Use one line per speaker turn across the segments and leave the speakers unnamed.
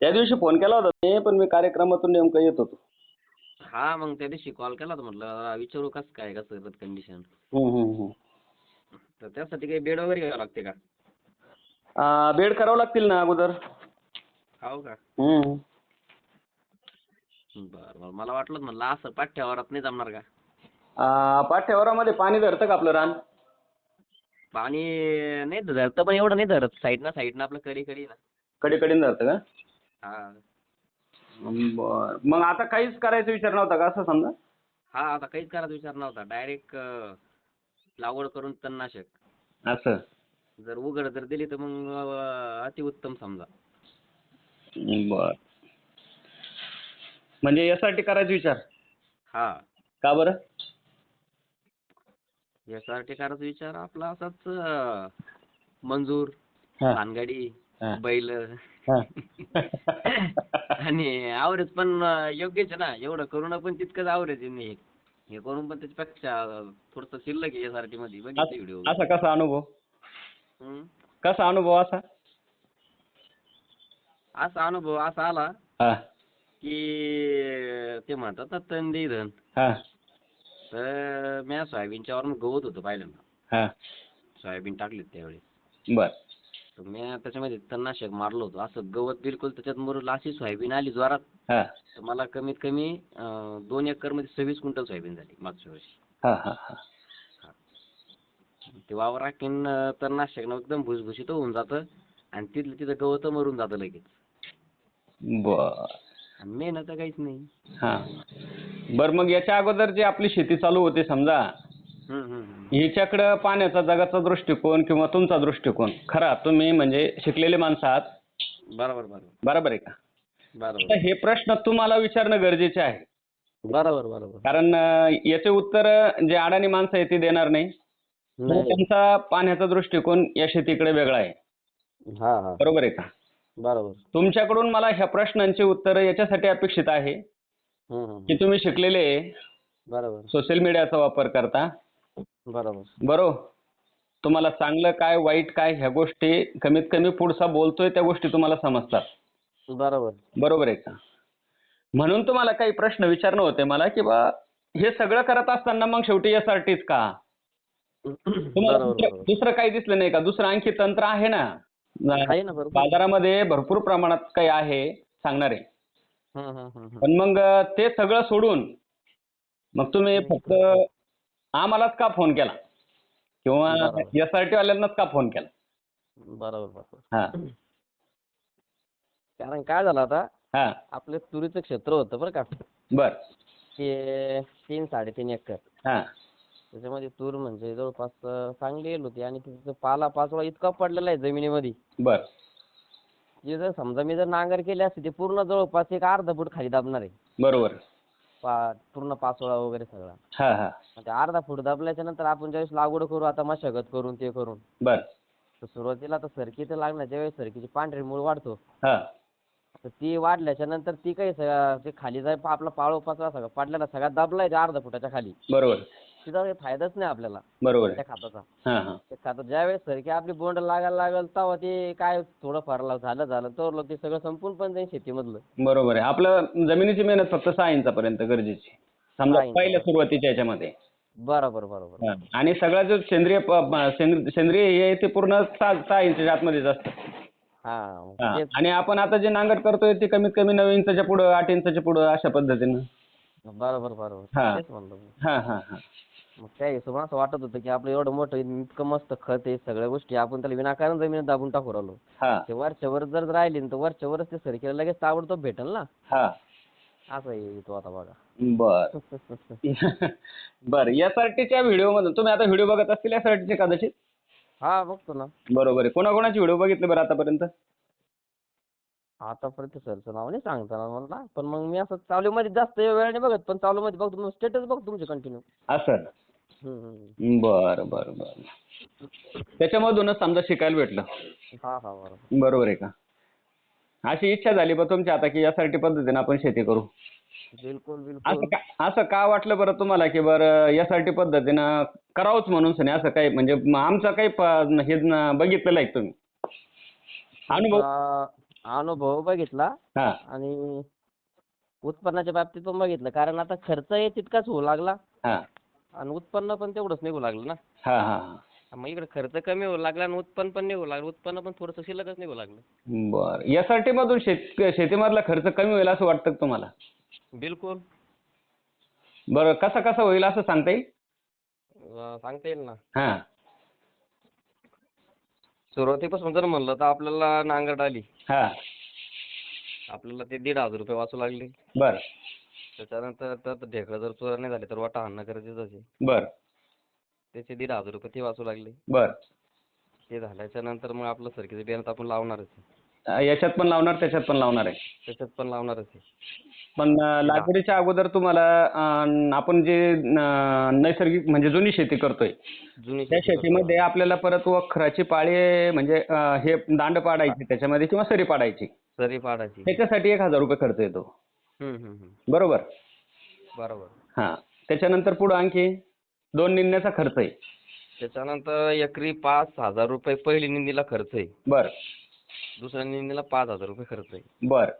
त्या दिवशी फोन केला होता मी पण मी कार्यक्रमातून नेमकं येत होतो.
हा मग त्या दिवशी कॉल केला होता म्हटलं विचारू कसं काय कसं कंडिशन
हम्म, हम्म, हम्म.
तर त्यासाठी काही बेड वगैरे घ्यावं लागते का?
आ, बेड करावं लागतील ना अगोदर.
हो का?
हम्म.
बरं बरं. मला वाटलं म्हणलं असं पाठ्यावरात नाही जमणार का?
आ, पाठ्यावरामध्ये पाणी धरतं का आपलं रान?
पाणी नाही धरतं पण एवढं नाही धरत. साईडनं साईडनं आपलं कडी कडी ना.
कडे कडेने धरतं का?
हा.
बर. मग आता काहीच करायचा विचार नव्हता का असं समजा?
हा आता काहीच करायचा विचार नव्हता. डायरेक्ट लागवड करून तणनाशक.
असं?
जर उघड जर दिली तर मग अं, अतिउत्तम समजा.
बर. म्हणजे यासाठी करायचा विचार?
हा.
का बरं?
यासाठी करायचा विचार आपला असाच अं, मंजूर
हा.
भानगडी
हा.
बैल. आणि आवरेज पण योग्यच आहे ना. एवढं करून पण तितकंच आवरेज आहे नाही हे करून पण त्याच्यापेक्षा थोडंसं शिल्लक आहे एस आर टी मध्ये बघितले व्हिडिओ
असा कसा अनुभव? कसा अनुभव असा?
असा अनुभव असा आला
हा.
की ते म्हणतात ना तण दे धन.
हा.
तर मी सोयाबीनच्या वरून गवत होतं पहिल्यांदा.
हा.
सोयाबीन टाकलीत त्यावेळेस.
बर.
तर मी त्याच्यामध्ये तणनाशक मारलं होतं. असं गवत बिलकुल त्याच्यात मरून अशी सोयाबीन आली जोरात.
हा.
तर मला कमीत कमी अं, दोन एकरमध्ये सव्वीस क्विंटल सोयाबीन झाली मागच्या वर्षी.
हा हा हा.
ते वावर राखीन अं, तणनाशकनं एकदम भुसभुशीत होऊन जातं आणि तिथलं तिथं गवत मरून जातं लगेच.
बर.
आणि मेहनत काहीच नाही.
हा. बर मग याच्या अगोदर जी आपली शेती चालू होती समजा. हिच्याकडं पाण्याचा जगाचा दृष्टिकोन किंवा तुमचा दृष्टिकोन खरा तुम्ही म्हणजे शिकलेले माणसं आहात?
बरोबर बरोबर.
बरोबर आहे का?
बरोबर.
आता हे प्रश्न तुम्हाला विचारणं गरजेचे आहे.
बरोबर बरोबर.
कारण अं, याचे उत्तर जे अडाणी माणसं आहे ते देणार नाही.
नाही.
त्यांचा पाण्याचा दृष्टिकोन या शेतीकडे वेगळा आहे.
हा हा.
बरोबर आहे का?
बरोबर.
तुमच्याकडून मला ह्या प्रश्नांची उत्तरं याच्यासाठी अपेक्षित आहे.
हम्म, हम्म.
की तुम्ही शिकलेले
बरोबर.
सोशल मीडियाचा वापर करता.
बरोबर.
बरो तुम्हाला चांगलं काय वाईट काय ह्या गोष्टी कमीत कमी पुढचा बोलतोय त्या गोष्टी तुम्हाला समजतात.
बरोबर.
बरोबर आहे का? म्हणून तुम्हाला काही प्रश्न विचारणं होते मला की बा हे सगळं करत असताना मग शेवटी एस आर टीच का? तुम्हाला
बरोबर
दुसरं-
बरोबर.
दुसरं काही दिसलं नाही का? दुसरं आणखी तंत्र आहे ना?
आहे ना बरोबर
बाजारामध्ये भरपूर प्रमाणात काही आहे सांगणारे.
हम्म, हम्म, हम्म, हम्म.
पण मग ते सगळं सोडून मग तुम्ही फक्त आम्हालाच का फोन केला? किंवा
बरोबर.
एस आर टी वाल्यांनाच का फोन केला?
बरोबर बरोबर.
हा.
कारण काय झालं आता
हा.
आपलं तुरीचं क्षेत्र होतं बरं का.
बर.
ते तीन साडेतीन एकर.
हा.
त्याच्यामध्ये तूर म्हणजे जवळपास अं, चांगली येईल होती आणि तिचं पाला पाचोळा इतका पडलेला आहे जमिनीमध्ये.
बर.
जे जर समजा मी जर नांगर केली असती ते पूर्ण जवळपास एक अर्धा फूट खाली दाबणार आहे.
बरोबर.
पा पूर्ण पाचोळा वगैरे सगळा.
हा हा.
ते अर्धा फूट दाबल्याच्या नंतर आपण ज्यावेळेस लागवड करू आता मशागत करून ते करून.
बर.
तर सुरुवातीला तर सरकी तर लागणार ज्यावेळेस सरकीची पांढरी मूळ वाढतो.
हा.
तर ती वाढल्याच्या नंतर ती काही सगळं ते खाली जाय आपला पाळो पाचोळा सगळा पडलेला सगळा दाबलाय त्या अर्धा फुटाच्या खाली.
बरोबर.
तिचा काही फायदाच नाही आपल्याला.
बरोबर
त्या
आहे
खाताचा.
हा हा.
ते खातं ज्यावेळेस सरकी आपली बोंड लागायला लागल तेव्हा ते काय थोडं फार झालं झालं. तर लोक ते सगळं संपून पण जाईल शेतीमधलं.
बरोबर आहे. आपलं जमिनीची मेहनत फक्त सहा इंचापर्यंत गरजेची. समजा
सहा इंच.
पहिल्या सुरुवातीच्या याच्यामध्ये.
बरोबर बरोबर.
हा. आणि सगळा जो सेंद्रिय प- प- सेंद्र- सेंद्रिय हे आहे ते पूर्ण सहा सहा इंचच्या आतमध्येच असतं.
हा.
हा.
तेच
आणि आपण आता जे नांगरट करतोय ते कमीत कमी नऊ इंचाच्या पुढं आठ इंचाच्या पुढं अशा पद्धतीनं.
बरोबर बरोबर.
हा.
तेच म्हणलं मी.
हा हा हा.
मग त्या हिशोबाने असं वाटत होतं की आपलं एवढं मोठं इतकं मस्त खत आहे सगळ्या गोष्टी आपण त्याला विनाकारण जमिनीत दाबून टाकू राहिलो.
हा.
ते वरच्या वर जर राहिली ना तर वरच्या वरच ते सरकीला लगेच ताबडतोब भेटेल ना.
हा.
असं आहे तो आता बघा.
बर. बर एस आर टीच्या व्हिडिओ मधून तुम्ही आता व्हिडिओ बघत असतील एस आर टीचे कदाचित?
हा बघतो ना.
बरोबर आहे. कोणाकोणाचे व्हिडिओ बघितले बरं आतापर्यंत?
आतापर्यंत सरचं नाव नाही सांगता येणार मला पण मग मी असं चालू मध्ये जास्त वेळ नाही बघत पण चालू मध्ये बघतो स्टेटस बघतो तुमचे कंटिन्यू
असं बर बर बर. त्याच्यामधूनच समजा शिकायला भेटलं.
हा हा बरोबर.
बरोबर आहे का? अशी इच्छा झाली बा तुमची आता की यासाठी पद्धतीने आपण शेती करू.
बिलकुल
असं
बिलकुल
का असं का वाटलं बरं तुम्हाला की बरं यासाठी पद्धतीनं करावंच म्हणून सनी? असं काही म्हणजे म- आमचं काही प- हे न- बघितलेलं आहे तुम्ही? अनुभव?
अनुभव बघितला.
हा.
आणि उत्पन्नाच्या बाबतीत पण बघितलं. कारण आता खर्च हे तितकाच होऊ लागला.
हा.
आणि उत्पन्न पण तेवढंच निघू लागलं ना.
हा.
मग इकडे खर्च कमी होऊ लागला आणि उत्पन्न पण निघू लागलं. उत्पन्न पण थोडंसं शिल्लकच निघू लागलं.
बर. टी मधून शेत शेतीमधला खर्च कमी होईल असं वाटतं का तुम्हाला?
बिलकुल.
बरं कसा कसा होईल असं सांगता येईल?
अं, सांगता येईल ना.
हा.
सुरुवातीपासून जर म्हणलं तर आपल्याला नांगरट आली
हा.
आपल्याला ते दीड हजार रुपये वाचू लागले.
बर.
त्याच्यानंतर तर ढेकळं जर चोरा नाही झाले तर वाटा हाणणं गरजेचंच आहे.
बर.
त्याचे दीड हजार रुपये ते वाचू लागले.
बर.
ते झाल्याच्यानंतर मग आपलं सरकीचं बियाणं तर आपण लावणारच आहे.
अं, याच्यात पण लावणार त्याच्यात पण लावणार आहे?
त्याच्यात पण लावणारच आहे.
पण अं, लागवडीच्या अगोदर तुम्हाला अं, आपण जे अं, नैसर्गिक म्हणजे जुनी शेती करतोय
जुनी
त्या
शेती करतो.
शेतीमध्ये आपल्याला परत वखराची पाळी म्हणजे अं, हे दांड पाडायची त्याच्यामध्ये किंवा सरी पाडायची.
सरी पाडायची.
त्याच्यासाठी एक हजार रुपये खर्च येतो. बरोबर?
बरोबर.
हा. त्याच्यानंतर पुढं आणखी? दोन निंदण्याचा खर्च आहे.
त्याच्यानंतर एकरी पाच हजार रुपये पहिली निंदीला खर्च आहे.
बर.
दुसऱ्या निंदीला पाच हजार रुपये खर्च आहे.
बर.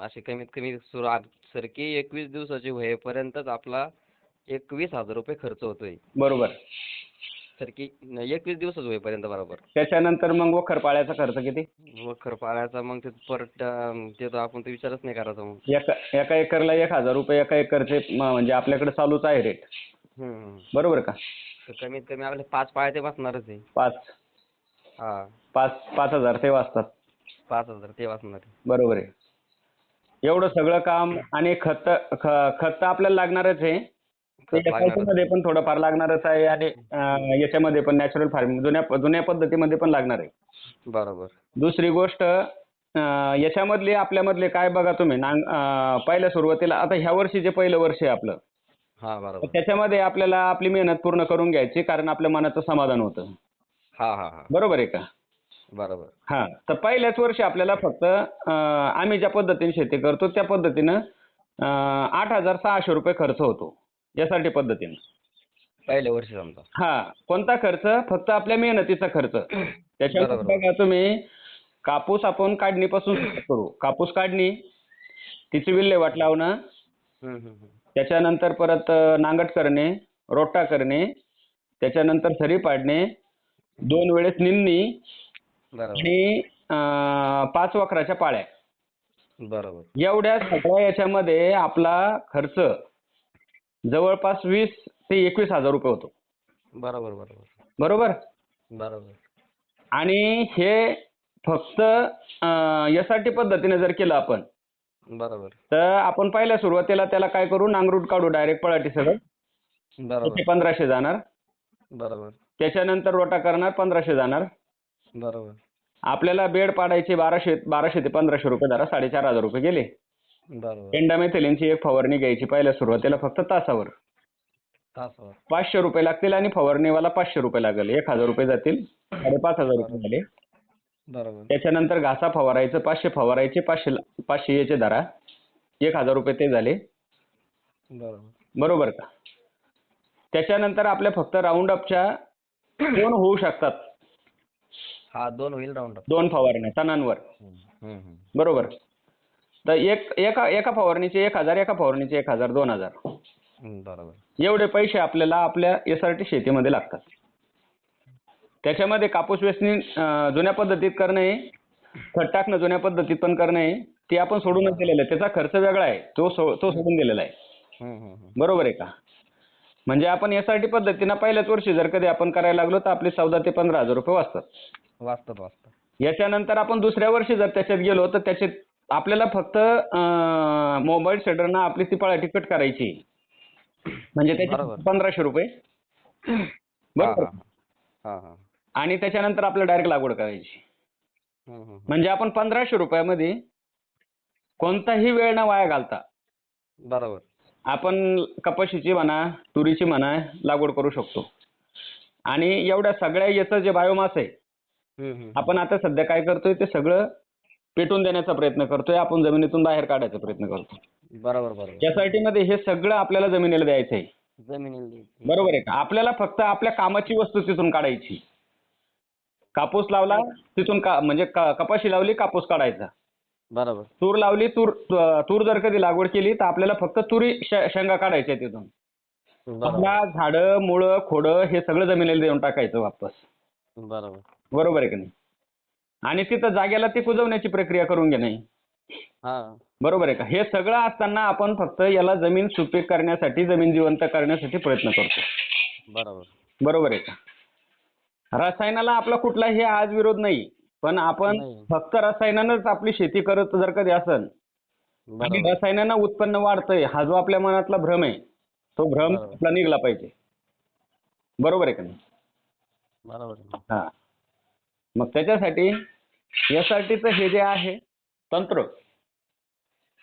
असे कमीत कमी सुरुवात सरकी एकवीस दिवसाची होईपर्यंतच आपला एकवीस हजार रुपये खर्च होतोय.
बरोबर.
सरकी एकवीस दिवसाच होईपर्यंत बरोबर.
त्याच्यानंतर मग वखर पाळ्याचा खर्च किती?
वखर पाळायचा मग ते परत अं, ते तर आपण ते विचारच नाही करायचा मग.
एका एका एकरला एक हजार रुपये एका एकरचे म- म्हणजे आपल्याकडे चालूच आहे रेट
हम्म.
बरोबर का?
तर कमीत कमी आपले पाच पाळ्या ते वाचणारच आहे.
पाच.
हा.
पाच पाच हजार ते वाचतात.
पाच हजार ते वाचणार आहे.
बरोबर आहे. एवढं सगळं काम आणि खत ख- खत तर आपल्याला लागणारच आहे. मध्ये पण थोडंफार लागणारच आहे आणि याच्यामध्ये पण नॅचरल फार्मिंग जुन्या जुन्या पद्धतीमध्ये पण लागणार आहे.
बरोबर.
दुसरी गोष्ट याच्यामधली आपल्यामधले काय बघा तुम्ही नांग पहिल्या सुरुवातीला आता ह्या वर्षी जे पहिलं वर्ष आहे आपलं
हा बरोबर.
त्याच्यामध्ये आपल्याला आपली मेहनत पूर्ण करून घ्यायची कारण आपल्या मनाचं समाधान होतं.
हा हा हा.
बरोबर आहे का?
बरोबर.
हा तर पहिल्याच वर्षी आपल्याला फक्त आम्ही ज्या पद्धतीने शेती करतो त्या पद्धतीनं आठ हजार सहाशे रुपये खर्च होतो. यासाठी पद्धतीनं.
पहिल्या वर्षी समजा.
हा कोणता खर्च? फक्त आपल्या मेहनतीचा खर्च. त्याच्यावर
बरोबर.
बघा तुम्ही कापूस आपण काढणीपासून सुरुवात करू. कापूस काढणी तिची विल्हेवाट लावणं. त्याच्यानंतर परत नांगट करणे रोटा करणे त्याच्यानंतर सरी पाडणे दोन वेळेस निंदणी
बरोबर.
आणि पाच वखराच्या पाळ्या.
बरोबर.
एवढ्या सगळ्या याच्यामध्ये आपला खर्च जवळपास वीस ते एकवीस हजार रुपये होतो.
बरोबर बरोबर.
बरोबर?
बरोबर.
आणि हे फक्त एस आर टी पद्धतीने जर केलं आपण
बरोबर.
तर आपण पहिल्या सुरुवातीला त्याला काय करू नांगरूट काढू डायरेक्ट पळाटी सगळं.
बरोबर.
पंधराशे जाणार.
बरोबर.
त्याच्यानंतर रोटा करणार पंधराशे जाणार.
बरोबर.
आपल्याला बेड पाडायचे बाराशे बाराशे ते पंधराशे रुपये धरा साडेचार हजार रुपये गेले.
बरोबर.
एंडामेथिलिनची एक फवारणी घ्यायची पहिल्या सुरुवातीला फक्त तासावर.
तासावर.
पाचशे रुपये लागतील आणि फवारणीवाला पाचशे रुपये लागेल. एक हजार रुपये जातील. साडेपाच हजार रुपये झाले.
बरोबर.
त्याच्यानंतर घासा फवारायचं पाचशे फवारायचे पाचशे पाचशे याचे धरा एक हजार रुपये ते झाले.
बरोबर.
बरोबर का? त्याच्यानंतर आपल्या फक्त राऊंड अपच्या दोन होऊ शकतात.
हा दोन होईल राऊंड
दोन फवारण्या तणांवर. बरोबर. तर एक एका एका फवारणीचे एक हजार एका फवारणीचे एक हजार दोन हजार.
बरोबर.
एवढे पैसे आपल्याला आपल्या एस आर टी शेतीमध्ये लागतात. त्याच्यामध्ये कापूस वेचणी अं, जुन्या पद्धतीत करणे खत टाकणं जुन्या पद्धतीत पण करणे ते आपण सोडूनच दिलेलं आहे. त्याचा खर्च वेगळा आहे. तो सो तो सोडून दिलेला आहे.
हम्म, हम्म, हम्म.
बरोबर आहे का? म्हणजे आपण एस आर टी पद्धतीनं पहिल्याच वर्षी जर कधी आपण करायला लागलो तर आपले चौदा ते पंधरा हजार रुपये वाचतात.
वाचतात वाचतात.
याच्यानंतर आपण दुसऱ्या वर्षी जर त्याच्यात गेलो तर त्याच्यात आपल्याला फक्त मोबाईल सेटरनं आपली ती पळाटी कट करायची. म्हणजे त्याचे. पंधराशे रुपये. बरोबर. आणि त्याच्यानंतर आपल्याला डायरेक्ट लागवड करायची. म्हणजे आपण पंधराशे रुपयामध्ये कोणताही वेळ न वाया घालता
बरोबर.
आपण कपाशीची म्हणा तुरीची म्हणा लागवड करू शकतो. आणि एवढ्या सगळ्या याचं जे बायोमास आहे. आपण आता सध्या काय करतोय ते सगळं पेटून देण्याचा प्रयत्न करतोय आपण जमिनीतून बाहेर काढायचा प्रयत्न करतो
बरोबर बरोबर.
एसआयटी मध्ये हे सगळं आपल्याला जमिनीला द्यायचं आहे.
जमिनीला
बरोबर आहे का? आपल्याला फक्त आपल्या कामाची वस्तू तिथून काढायची. कापूस लावला तिथून का म्हणजे का- कपाशी लावली कापूस काढायचा.
बरोबर.
तूर लावली तूर तू- तूर जर कधी लागवड केली तर आपल्याला फक्त तुरी श- शेंगा काढायच्या तिथून.
बरोबर.
आपला झाडं मुळं खोडं हे सगळं जमिनीला देऊन टाकायचं वापस.
बरोबर.
बरोबर आहे की नाही? आणि तिथं जागेला ती कुजवण्याची प्रक्रिया करून घेणे.
हा.
बरोबर आहे का? हे सगळं असताना आपण फक्त याला जमीन सुपीक करण्यासाठी जमीन जिवंत करण्यासाठी प्रयत्न करतो.
बरोबर.
बरोबर आहे का? रसायनाला आपला कुठलाही आज विरोध नाही. पण आपण. फक्त रसायनानंच आपली शेती करत जर कधी असन आणि रसायनानं उत्पन्न वाढतंय हा जो आपल्या मनातला भ्रम आहे तो भ्रम. आपला निघला पाहिजे. बरोबर आहे का नाही?
बरोबर
हा. मग त्याच्यासाठी टीचं हे जे आहे तंत्र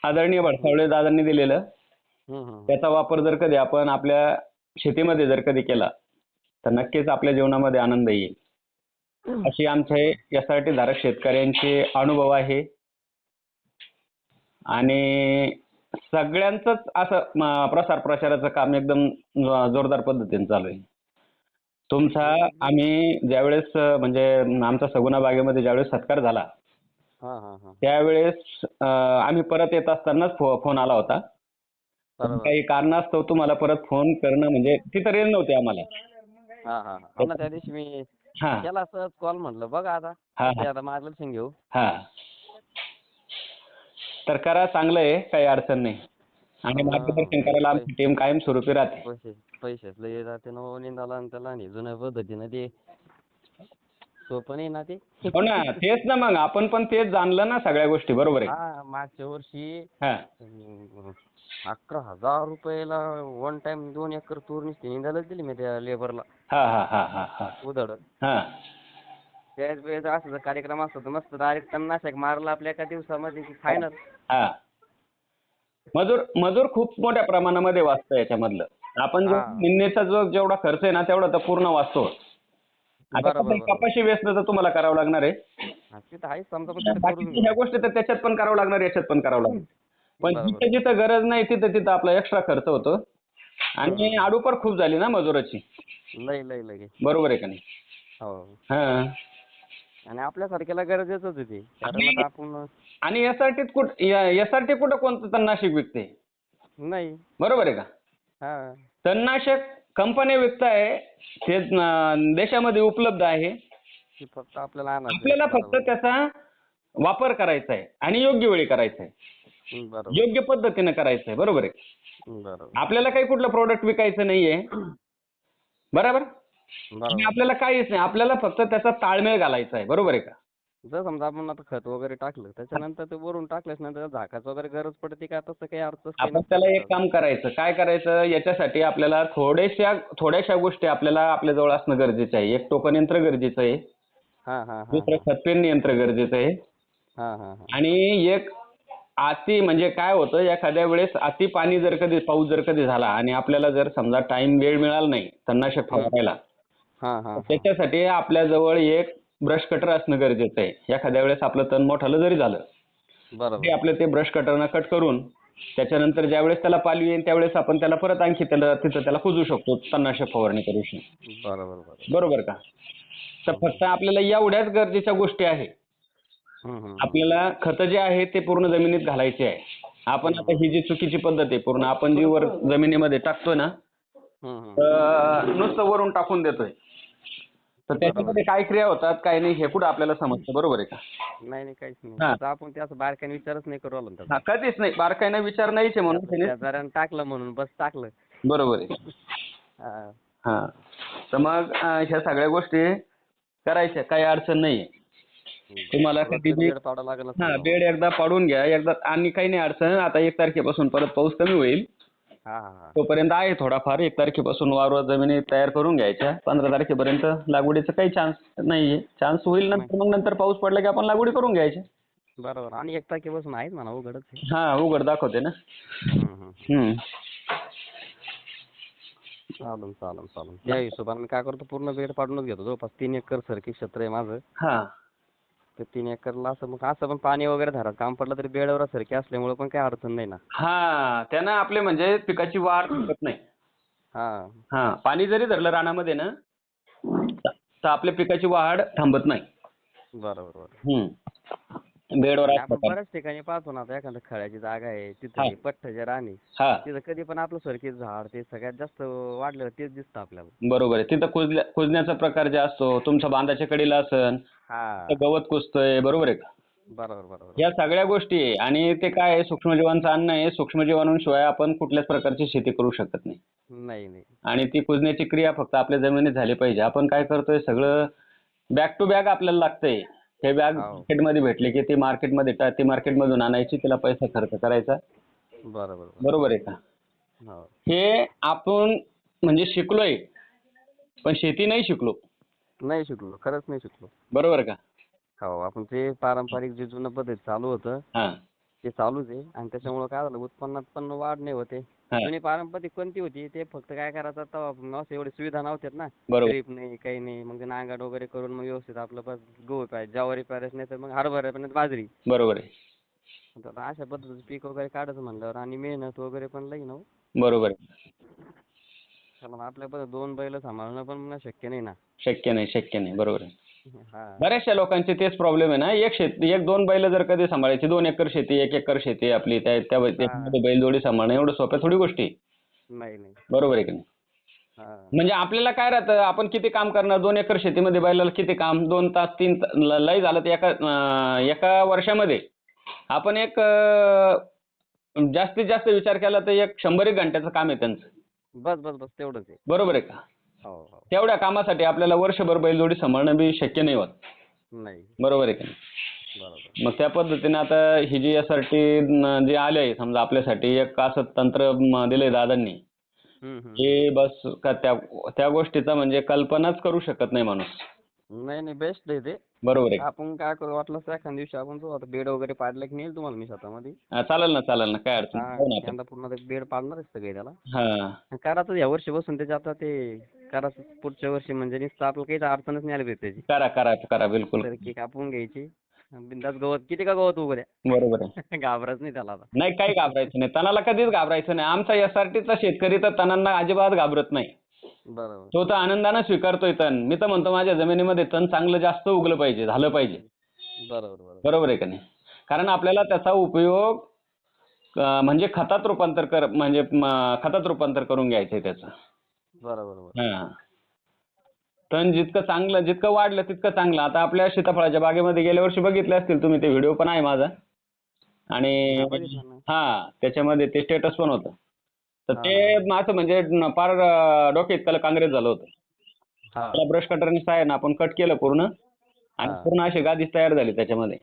आदरणीय भडसावळे दादांनी दिलेलं. त्याचा वापर जर कधी आपण आपल्या शेतीमध्ये जर कधी केला तर नक्कीच आपल्या जीवनामध्ये आनंद येईल. अशी आमचे टी धारक शेतकऱ्यांचे अनुभव आहे. आणि सगळ्यांचंच असं प्रसार प्रचाराचं काम एकदम जोरदार पद्धतीने चालू आहे. तुमचा आम्ही ज्यावेळेस म्हणजे आमचा सगुणा बागेमध्ये ज्यावेळेस सत्कार झाला
हा हा हा.
त्यावेळेस अं, आम्ही परत येत असतानाच फो- फोन आला होता. पण
बरोबर.
काही कारणास्तव तुम्हाला परत फोन करणं म्हणजे तिथं रेंज नव्हती आम्हाला.
हा हा हा. ना त्या दिवशी मी
हा.
केला सहज कॉल म्हटलं बघा आता.
हा
ते आता मार्गदर्शन घेऊ.
हा. तर करा चांगलं आहे काही अडचण नाही. आणि
हा.
मार्गदर्शन करायला आमची टीम कायम स्वरूपी राहते.
पैसेच लय जाते ना हो निंदाला आणि त्याला आणि जुन्या पद्धतीनं ते सोपं नाही ना ते.
हो ना तेच ना मग. आपण पण तेच जाणलं ना सगळ्या गोष्टी बरोबर आहे.
हा मागच्या वर्षी
हा.
अं, अकरा हजार रुपयाला वन टाइम दोन एकर तूर नुसती निंदायलाच दिली मी त्या लेबरला
हा हा हा हा हा.
उधड
हा.
त्याच वेळेस असं जर कार्यक्रम असतो तर मस्त डायरेक्ट तणनाशक मारलं आपल्या एका दिवसामध्ये फायनल
हा. मजूर मजूर खूप मोठ्या प्रमाणामध्ये वाचतं याच्यामधलं. आपण जो. निंदेचा जो जेवढा खर्च आहे ना तेवढा तर पूर्ण वाचतो. आता
बरोबर, बरोबर.
कपाशी वेचणं तर तुम्हाला करावं लागणार आहे.
तिथं आहेच समजा पण तिथं करून
बाकीच्या ह्या गोष्टी तर त्याच्यात पण करावं लागणार याच्यात पण करावं लागणार. पण
बरोबर.
जिथं जिथं गरज नाही तिथं तिथं आपला एक्स्ट्रा खर्च होतो. आणि आडूपर खूप झाली ना मजुराची.
लय लय लय.
बरोबर आहे का नाही?
हो.
हा.
आणि आपल्यासारख्याला गरजेचंच आहे ते. कारण आता आपण
आणि एस आर टीत कुठं एस आर टी कुठं कोणतं तणनाशक विकते?
नाही.
बरोबर आहे का?
हा.
तणनाशक कंपन्या विकताय ते देशामध्ये उपलब्ध आहे.
फक्त आपल्याला आणायचं
आपल्याला फक्त त्याचा वापर करायचा आहे आणि योग्य वेळी करायचा आहे.
बरोबर.
योग्य पद्धतीने करायचं आहे. बरोबर आहे.
बरोबर.
आपल्याला काही कुठलं प्रोडक्ट विकायचं नाहीये. बरोबर? आणि
बरोबर
आपल्याला काहीच नाही. आपल्याला फक्त त्याचा ताळमेळ घालायचा आहे. बरोबर आहे का?
जर समजा आपण आता खत वगैरे टाकलं त्याच्यानंतर ते वरून टाकल्यास नंतर झाकाचं वगैरे गरज पडते का? तसं काही अर्थच काही
आपण त्याला एक. काम करायचं काय करायचं? याच्यासाठी आपल्याला थोड्याशा थोड्याशा गोष्टी आपल्याला आपल्या जवळ असणं गरजेचं आहे. एक टोकन यंत्र गरजेचं आहे.
हा हा हा
दुसरं खतपेरणी यंत्र गरजेचं आहे.
हा हा हा.
आणि एक अति म्हणजे काय होतं? एखाद्या वेळेस अति पाणी जर कधी पाऊस जर कधी झाला आणि आपल्याला जर समजा टाइम वेळ मिळाला नाही तणनाशक फवारायला
हा हा
त्याच्यासाठी आपल्याजवळ एक ब्रश कटर असणं गरजेचं आहे. एखाद्या वेळेस आपलं तण मोठालं जरी झालं ते
बरोबर
आपलं ते ब्रश कटरनं कट करून त्याच्यानंतर ज्यावेळेस त्याला पालवी येईल त्यावेळेस आपण त्याला परत आणखी त्याला तिथं त्याला कुजू शकतो तणनाशक फवारणी करू शकतो.
बरोबर बरोबर.
बरोबर का? तर फक्त आपल्याला एवढ्याच गरजेच्या गोष्टी आहे
हम्म, हम्म.
आपल्याला खतं जे आहे ते पूर्ण जमिनीत घालायचे आहे. आपण आता ही जी चुकीची पद्धत आहे पूर्ण आपण जी वर जमिनीमध्ये टाकतोय ना
हम्म, हम्म.
तर नुसतं वरून टाकून देतोय. तर त्याच्यामध्ये काय क्रिया होतात काय नाही हे कुठं आपल्याला समजतं. बरोबर आहे का?
नाही नाही काहीच नाही. आपण त्याचं बारकाईने विचारच नाही करू आलो ना त्याचा.
हा कधीच नाही. बारकाईनं विचार नाहीच आहे म्हणून त्याने.
शेजाऱ्यानं टाकलं म्हणून बस टाकलं.
बरोबर आहे.
हा.
हा. तर मग अं, ह्या सगळ्या गोष्टी करायच्या काही अडचण नाही तुम्हाला कधी बी-
बेड पाडावं लागेल
हा बेड एकदा पाडून घ्या. एकदा आणि काही नाही अडचण. आता एक तारखेपासून परत पाऊस कमी होईल.
हा हा हा.
तोपर्यंत आहे थोडाफार. एक तारखेपासून वावर जमिनी तयार करून घ्यायच्या. पंधरा तारखेपर्यंत लागवडीचा काही चान्स नाहीये. चान्स होईल नंतर मग नंतर पाऊस पडला की आपण लागवडी करून घ्यायच्या
बरोबर. आणि एक तारखेपासून आहेच म्हणा उघडच आहे.
हा उघड दाखवते ना.
हम्म, हम्म.
हम्म.
चालेल चालेल चालेल. त्या हिशोबाने काय करतो पूर्ण बेड पाडूनच घेतो. जवळपास तीन एकर सरकी क्षेत्र आहे माझं.
हा.
तर तीन एकरला असं मग असं पण पाणी वगैरे धरात काम पडलं तरी बेडवर सरकी असल्यामुळे पण काही अडचण नाही ना.
हा त्यानं आपले म्हणजे पिकाची वाढ होत नाही.
हा.
हा पाणी जरी धरलं रानामध्ये ना त- तर आपल्या पिकाची वाढ थांबत नाही.
बरोबर बरोबर.
हम्म. बेडवर असलं
आपण बऱ्याच ठिकाणी पाहतो ना आता एखाद्या खळ्याची जागा आहे
हा.
तिथे पठ्ठ्याचे राणी
हा.
तिथं कधी पण आपलं सरकी झाड ते सगळ्यात जास्त वाढलेलं तेच दिसतं आपल्याला.
बरोबर आहे. तिथं कुजल्या कुजण्याचा प्रकार जे असतो तुमच्या बांधाच्या कडेला असन
हा.
तर गवत कुजतंय बरोबर आहे का?
बरोबर बरोबर.
या सगळ्या गोष्टी आहे. आणि ते काय आहे सूक्ष्मजीवांचं अन्न आहे सूक्ष्मजीवाणूंशिवाय आपण कुठल्याच प्रकारची शेती करू शकत नाही.
नाही नाही.
आणि ती कुजण्याची क्रिया फक्त आपल्या जमिनीत झाली पाहिजे. आपण काय करतोय सगळं बॅग टू बॅग आपल्याला लागतंय. हे बॅग. मार्केटमध्ये भेटली की ती मार्केटमध्ये ती मार्केटमधून आणायची तिला पैसा खर्च करायचा.
बरोबर बरोबर.
आहे का?
हो
आपण म्हणजे शिकलोय पण शेती नाही शिकलो.
नाही शिकलो खरंच नाही शिकलो.
बरोबर का?
हो आपण ते पारंपरिक जे जुनं पद्धत चालू होतं
हा.
ते चालूच आहे. आणि त्याच्यामुळं काय झालं उत्पन्नात पण वाढ नाही होते. जुनी पारंपरिक कोणती होती? ते फक्त काय करायचं तेव्हा असं एवढी सुविधा नव्हत्यात ना. ड्रीप नाही काही नाही. मग नांगरट वगैरे करून मग व्यवस्थित आपलं बस गहू पाहिजे ज्वारी पाहिजे नाही तर मग हरभरा पण बाजरी.
बरोबर आहे.
अशा पद्धतीचं पीक वगैरे काढायचं म्हणल्यावर आणि मेहनत वगैरे पण लई ना हो.
बरोबर आहे.
आपल्या दोन बैल सांभाळणं पण शक्य नाही ना.
शक्य नाही शक्य नाही. बरोबर आहे. बऱ्याचशा लोकांचे तेच प्रॉब्लेम आहे ना. एक शेती एक दोन बैल जर कधी सांभाळायची दोन एकर शेती एक एकर शेती आपली त्या त्या त्याच्यामध्ये बैलजोडी सांभाळणं एवढं सोप्या थोडी गोष्टी.
नाही नाही.
बरोबर आहे की नाही? म्हणजे आपल्याला काय राहतं आपण किती काम करणार दोन एकर शेतीमध्ये बैलाला किती काम दोन तास तीन ता- ल- लय झालं तर एका अं, एका वर्षामध्ये आपण एक अं, जास्तीत जास्त विचार केला तर एक शंभर एक घंट्याचं काम आहे त्यांचं.
बस बस बस तेवढंच आहे.
बरोबर आहे का? तेवढ्या कामासाठी आपल्याला वर्षभर बैलजोडी सांभाळणं बी शक्य नाही होत.
नाही.
बरोबर आहे का नाही? मग त्या पद्धतीने आता ही जी टी जे आले आहे समजा आपल्यासाठी एक असं तंत्र दिलंय दादांनी. की बस का त्या त्या गोष्टीचा म्हणजे कल्पनाच करू शकत नाही माणूस.
नाही नाही बेस्ट आहे ते.
बरोबर आहे.
आपण काय करू वाटलं तर एखाद्या दिवशी आपण तो आता बेड वगैरे पाडलं की नेईल तुम्हाला मी शेतामध्ये
हा, चालेल ना चालेल ना काय अडचण
हा
नाही. हो ना आपण.
यंदा पूर्ण बेड पाडणारच सगळे त्याला.
हा.
करायचं या वर्षी बसून त्याच्या आता ते करायचं पुढच्या वर्षी म्हणजे नुसतं आपलं काहीच अडचणच नाही आली पाहिजे त्याची.
करा करा करा बिलकुल.
तर कापून घ्यायची. बिंदास गवत किती का गवत उभं द्या
बरोबर आहे.
घाबरत नाही त्याला आता.
नाही काही घाबरायचं नाही. तणाला कधीच घाबरायचं नाही. आमचा एस आर टीचा शेतकरी तर तणांना अजिबात घाबरत नाही.
बरोबर.
तो तर आनंदानं स्वीकारतोय तण मी तर म्हणतो माझ्या जमिनीमध्ये तण चांगलं जास्त उगलं पाहिजे झालं पाहिजे.
बरोबर बरोबर.
बरोबर आहे का नाही? कारण आपल्याला त्याचा उपयोग अं, म्हणजे खतात रूपांतर कर म्हणजे म, खतात रूपांतर करून घ्यायचं आहे त्याचं.
बरोबर बरोबर.
हां. तण जितकं चांगलं जितकं वाढलं तितकं चांगलं. आता आपल्या सीताफळाच्या बागेमध्ये गेल्या वर्षी बघितले असतील तुम्ही ते व्हिडिओ पण आहे माझा. आणि
हा, बघितलं ना.
हा त्याच्यामध्ये ते स्टेटस पण होतं. तर ते असं म्हणजे फार डोक्यात त्याला काँग्रेस झालं होतं. त्याला ब्रश कटरने आहे ना आपण कट केलं पूर्ण आणि. पूर्ण अशी गादीच तयार झाली त्याच्यामध्ये.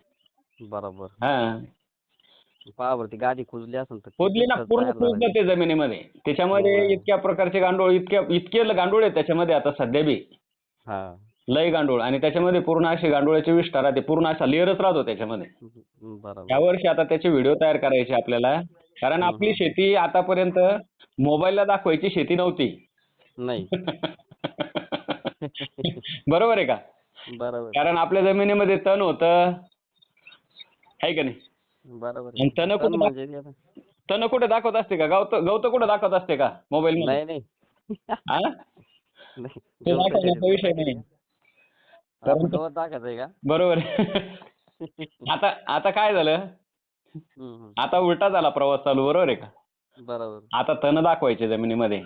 बरोबर.
हा.
ती गादी कुजली असेल तर
खोदली ना पूर्ण कुजलं ते जमिनीमध्ये. त्याच्यामध्ये. इतक्या प्रकारचे गांडूळ इतक्या इतके गांडूळ आहेत त्याच्यामध्ये आता सध्या बी. लय गांडूळ. आणि त्याच्यामध्ये पूर्ण अशी गांडूळाची विष्ठा राहते पूर्ण असा लेअरच राहतो त्याच्यामध्ये.
बरोबर.
यावर्षी आता त्याचे व्हिडिओ तयार करायचे आपल्याला. कारण आपली शेती आतापर्यंत मोबाईलला दाखवायची शेती नव्हती.
नाही.
बरोबर आहे का?
बरोबर.
कारण आपल्या जमिनीमध्ये तण होतं. आहे का नाही?
बरोबर
तण कुठं
म्हणजे
तण कुठे दाखवत असते का? गवत गवत कुठे दाखवत असते का? मोबाईल मध्ये?
नाही
हा? विषय नाही.
का?
बरोबर आहे. आता आता काय झालं. आता उलटा झाला प्रवास चालू बरोबर आहे का?
बरोबर.
आता तण दाखवायचे जमिनीमध्ये.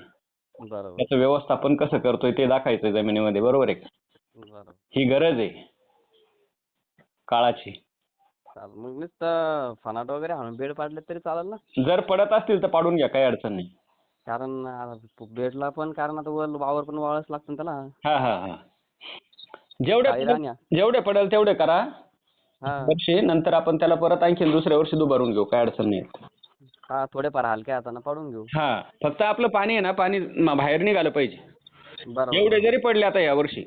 बरोबर.
त्याचं व्यवस्थापन कसं करतोय ते दाखवायचं जमिनीमध्ये बरोबर आहे का?
बरोबर.
ही गरज आहे. काळाची.
चाल मग नुसतं फनाट वगैरे हाणून बेड पाडले तरी चालेल ना?
जर पडत असतील तर पाडून घ्या काही अडचण नाही.
कारण आता बेडला पण कारण आता वर वावर पण वाळच लागतं ना त्याला.
हा हा हा. जेवढे पडेल जेवढे पडेल तेवढे करा. वर्षी नंतर आपण त्याला परत आणखी दुसऱ्या वर्षी दुबारून घेऊ काय अडचण नाही.
हा थोडेफार हलक्या हातानं पाडून घेऊ.
हा फक्त आपलं पाणी आहे ना पाणी म- बाहेर निघालं पाहिजे.
बरोबर.
एवढे जरी पडले आता या वर्षी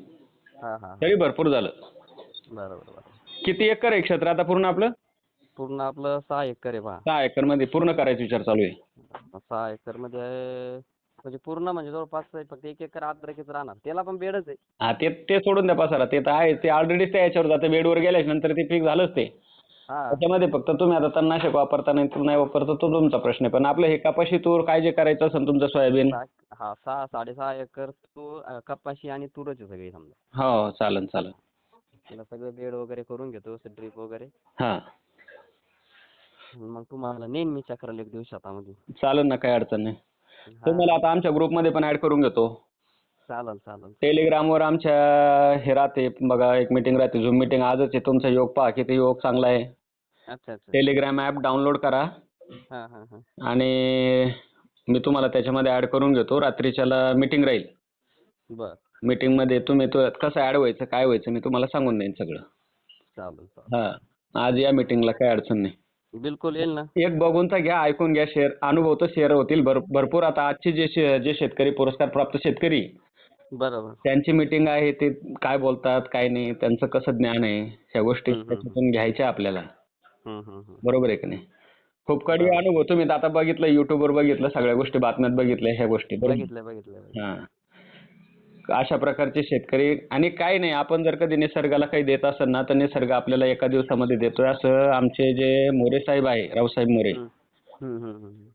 हा हा.
तरी भरपूर झालं.
बरोबर बरोबर.
किती एकर आहे क्षेत्र आता पूर्ण आपलं?
पूर्ण आपलं सहा एकर आहे पहा
सहा एकरमध्ये पूर्ण करायचा विचार चालू आहे.
सहा एकरमध्ये म्हणजे पूर्ण म्हणजे जवळपास फक्त एक एकर अद्रकीच राहणार. त्याला पण बेडच आहे.
हा ते ते सोडून द्या पसारा. ते तर आहे ते ऑलरेडी त्या याच्यावर जाते. बेडवर गेल्याच्यानंतर ते पीक झालंच ते.
हा.
त्याच्यामध्ये फक्त तुम्ही आता तणनाशक वापरता नाही तर नाही वापरता तो तुमचा प्रश्न आहे. पण आपलं हे कपाशी तूर काय जे करायचं असेल तुमचं सोयाबीन.
सहा- हा सहा साडेसहा एकर तू अं, कपाशी आणि तूरच आहे सगळी समजा.
हो चालेल चालेल
त्याला सगळं बेड वगैरे करून घेतो ड्रीप वगैरे.
हां.
मग तुम्हाला नेईन मी चक्राला एक दिवस शेतामध्ये
चालेल ना काही अडचण नाही. तुम्हाला आता आमच्या ग्रुपमध्ये पण ऍड करून घेतो.
चालेल चालेल.
टेलिग्रामवर आमच्या हे राहते बघा एक मीटिंग राहते झूम मीटिंग आजच आहे तुमचा योग पहा किती योग चांगला आहे.
अच्छा अच्छा.
टेलिग्राम ॲप डाउनलोड करा.
हा हा हा.
आणि मी तुम्हाला त्याच्यामध्ये ऍड करून घेतो. रात्रीच्याला मीटिंग राहील.
बर.
मीटिंगमध्ये तुम्ही तो कसं ऍड व्हायचं काय व्हायचं मी तुम्हाला सांगून देईन सगळं.
चालेल चालेल.
हां. आज या मीटिंगला काही अडचण नाही.
बिलकुल येईल ना.
एक बघून तर घ्या ऐकून घ्या शेअर अनुभव तर शेअर होतील भर भरपूर. आता आजचे जे शे- जे शेतकरी पुरस्कार प्राप्त शेतकरी
बरोबर.
त्यांची मीटिंग आहे ते काय बोलतात काय नाही त्यांचं कसं ज्ञान आहे ह्या गोष्टी
हम्म, हम्म.
त्याच्यातून घ्यायच्या आपल्याला.
हम्म, हम्म, हम्म.
बरोबर आहे की नाही? खूप कडी अनुभव. तुम्ही तर आता बघितलं युट्यूबवर बघितलं सगळ्या गोष्टी बातम्यात बघितल्या ह्या गोष्टी. बरोबर?
बघितलं बघितलं बघितलं.
हां. अशा प्रकारचे शेतकरी आणि काय नाही आपण जर कधी निसर्गाला काही देत असेल ना तर निसर्ग आपल्याला एका दिवसामध्ये देतोय. असं आमचे जे मोरे साहेब आहे रावसाहेब मोरे.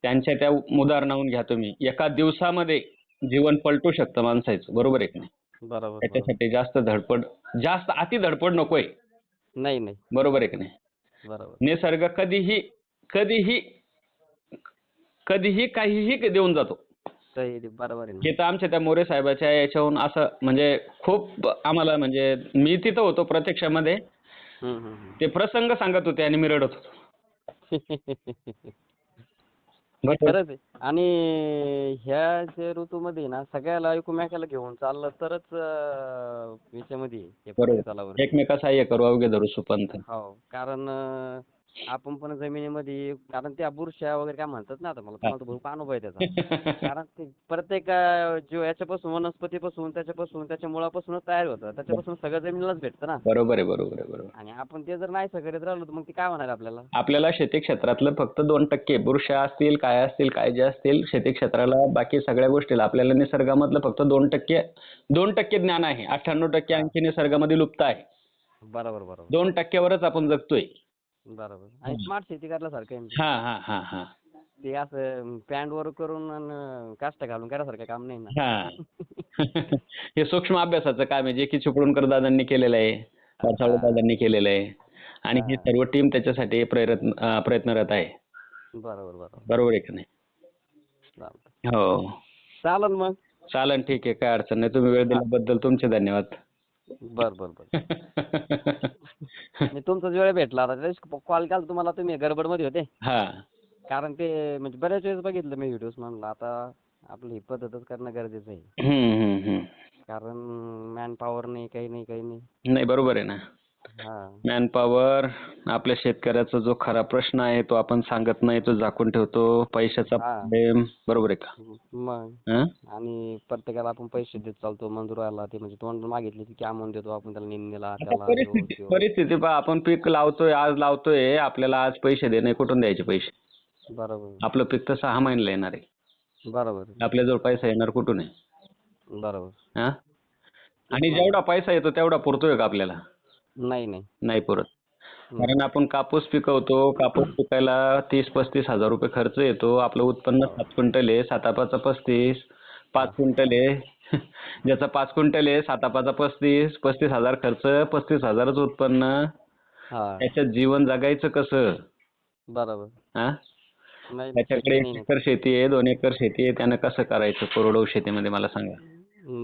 त्यांच्या त्या उदाहरणाहून घ्या तुम्ही. एका दिवसामध्ये जीवन पलटू शकतं माणसाचं बरोबर आहे की नाही?
बरोबर बरोबर.
त्याच्यासाठी जास्त धडपड जास्त अति धडपड नकोय.
नाही नाही.
बरोबर आहे की नाही?
बरोबर.
निसर्ग कधीही कधीही कधीही काहीही देऊन जातो.
सही बरोबर आहे ना.
तर आमच्या त्या मोरे साहेबाच्या याच्याहून असं म्हणजे खूप आम्हाला म्हणजे मी तिथं होतो प्रत्यक्षामध्ये.
हम्म, हम्म, हम्म.
ते प्रसंग सांगत होते आणि मी रडत होतो. बरोबर
खरंच आहे. आणि ह्या जे ऋतूमध्ये ना सगळ्याला एकमेकाला घेऊन चाललं तरच अं, याच्यामध्ये हे
बरोबर.
चालावर
एकमेका सहाय्य करू अवघे धरू सुपंथ
हो कारण अं, आपण पण जमिनीमध्ये कारण त्या बुरशा वगैरे काय म्हणतात ना आता मला तुम्हाला भरपूर अनुभव आहे त्याचा. कारण ते प्रत्येक अं, जो याच्यापासून वनस्पतीपासून त्याच्यापासून त्याच्या मुळापासूनच तयार होतं. त्याच्यापासून सगळं जमिनीलाच भेटतं ना.
बरोबर आहे बरोबर आहे बरोबर
आणि आपण ते जर नाही करीत राहिलो तर मग ते काय होणार आपल्याला?
आपल्याला शेती क्षेत्रातलं फक्त दोन टक्के बुरशा असतील काय असतील काय जे असतील शेती क्षेत्राला बाकी सगळ्या गोष्टीला आपल्याला निसर्गामधलं फक्त दोन टक्के दोन टक्के ज्ञान आहे. अठ्ठ्याण्णव टक्के आणखी निसर्गामध्ये लुप्त आहे.
बरोबर बरोबर.
दोन टक्क्यावरच आपण जगतोय.
बरोबर. आणि स्मार्ट शेती करण्यासारखं आहे.
हा हा हा हा.
ते असं पॅन्ट वर करून आणि काष्ट घालून करायसारखं काम नाही ना.
हा. हे सूक्ष्म अभ्यासाचं काम आहे जे की चिपळूणकर दादांनी केलेलं आहे पाचाळे दादांनी केलेलं आहे. आणि ही. सर्व टीम त्याच्यासाठी प्रयत्न अं, प्रयत्नरत आहे.
बरोबर बरोबर.
बरोबर आहे की नाही?
चालतं
हो.
चालन मग.
चालन ठीक आहे. काय अडचण नाही. तुम्ही वेळ दिल्याबद्दल तुमचे धन्यवाद.
बर बर बर. मी तुमचाच वेळ भेटला आता. कॉल केला तुम्हाला तुम्ही गडबडमध्ये होते.
हा.
कारण ते म्हणजे बऱ्याच वेळेस बघितलं मी व्हिडिओज म्हणलं आता आपली ही पद्धतच करणं गरजेचं आहे. कारण मॅन पॉवर नाही काही नाही काही नाही.
नाही बरोबर आहे ना. मॅन पॉवर आपल्या शेतकऱ्याचा जो खरा प्रश्न आहे तो आपण सांगत नाही तो झाकून ठेवतो. पैशाचा. प्रॉब्लेम बरोबर आहे का?
मग.
हं?
आणि प्रत्येकाला आपण पैसे देत चालतो मंजुराला ते म्हणजे तोंड मागितले की काय म्हणून देतो आपण त्याला निंदीला
परिस्थिती पहा आपण पीक लावतोय आज लावतोय आपल्याला आज पैसे देणे कुठून द्यायचे पैसे.
बरोबर.
आपलं पीक तर सहा महिन्याला येणार आहे.
बरोबर
आपल्याजवळ पैसा येणार कुठून आहे?
बरोबर.
हा? आणि जेवढा पैसा येतो तेवढा पुरतोय का आपल्याला?
नाही नाही.
नाही पुरत. कारण आपण कापूस पिकवतो कापूस पिकायला तीस पस्तीस हजार रुपये खर्च येतो. आपलं उत्पन्न सात क्विंटल आहे सातापाचा पस्तीस पाच क्विंटल आहे. ज्याचा पाच क्विंटल आहे सातापाचा पस्तीस पस्तीस हजार खर्च पस्तीस हजारच उत्पन्न.
हा.
त्याच्यात जीवन जगायचं कसं?
बरोबर.
हा?
नाही
त्याच्याकडे एक
नाही.
एकर शेती आहे दोन एकर शेती आहे त्यानं कसं करायचं? कोरडवाहू शेतीमध्ये मला सांगा.
नाही.